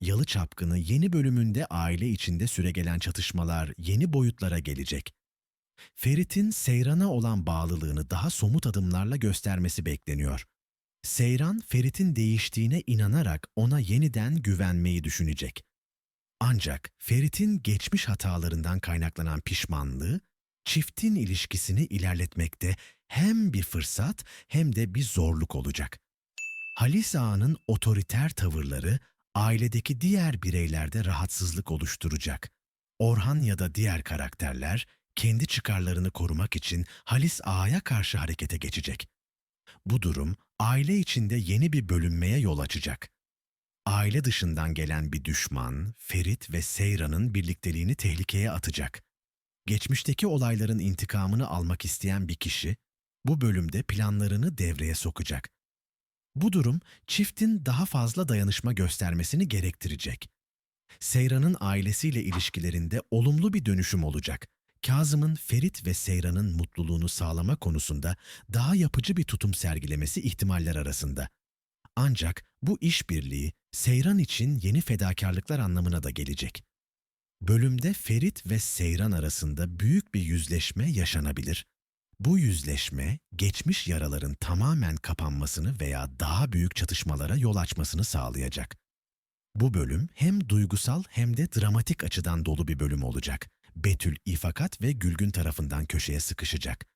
Yalı Çapkını yeni bölümünde aile içinde süregelen çatışmalar yeni boyutlara gelecek. Ferit'in Seyran'a olan bağlılığını daha somut adımlarla göstermesi bekleniyor. Seyran, Ferit'in değiştiğine inanarak ona yeniden güvenmeyi düşünecek. Ancak Ferit'in geçmiş hatalarından kaynaklanan pişmanlığı, çiftin ilişkisini ilerletmekte hem bir fırsat hem de bir zorluk olacak. Halis Ağa'nın otoriter tavırları ailedeki diğer bireylerde rahatsızlık oluşturacak. Orhan ya da diğer karakterler kendi çıkarlarını korumak için Halis Ağa'ya karşı harekete geçecek. Bu durum aile içinde yeni bir bölünmeye yol açacak. Aile dışından gelen bir düşman, Ferit ve Seyran'ın birlikteliğini tehlikeye atacak. Geçmişteki olayların intikamını almak isteyen bir kişi, bu bölümde planlarını devreye sokacak. Bu durum çiftin daha fazla dayanışma göstermesini gerektirecek. Seyran'ın ailesiyle ilişkilerinde olumlu bir dönüşüm olacak. Kazım'ın Ferit ve Seyran'ın mutluluğunu sağlama konusunda daha yapıcı bir tutum sergilemesi ihtimaller arasında. Ancak bu işbirliği Seyran için yeni fedakarlıklar anlamına da gelecek. Bölümde Ferit ve Seyran arasında büyük bir yüzleşme yaşanabilir. Bu yüzleşme, geçmiş yaraların tamamen kapanmasını veya daha büyük çatışmalara yol açmasını sağlayacak. Bu bölüm hem duygusal hem de dramatik açıdan dolu bir bölüm olacak. Betül, İfakat ve Gülgün tarafından köşeye sıkışacak.